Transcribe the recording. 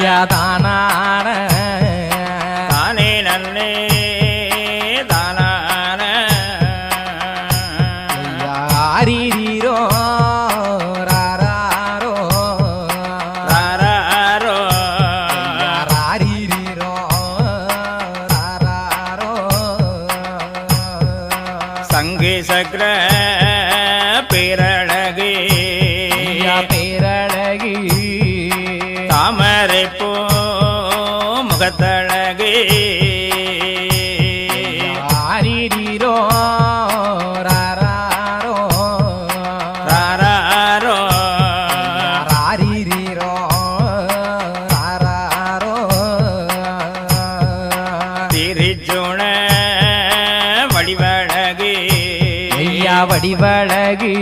ஐயா தானான தானே நன்னே தானான. ஐயா ஆரீரீரோ ராராரோ. ராராரோ ராராரோ. சங்கு சக்கர பேரழகு. பேரழகி. தாமரை பூ முகத்தழகு. வடிவழகு. வடிவழகி.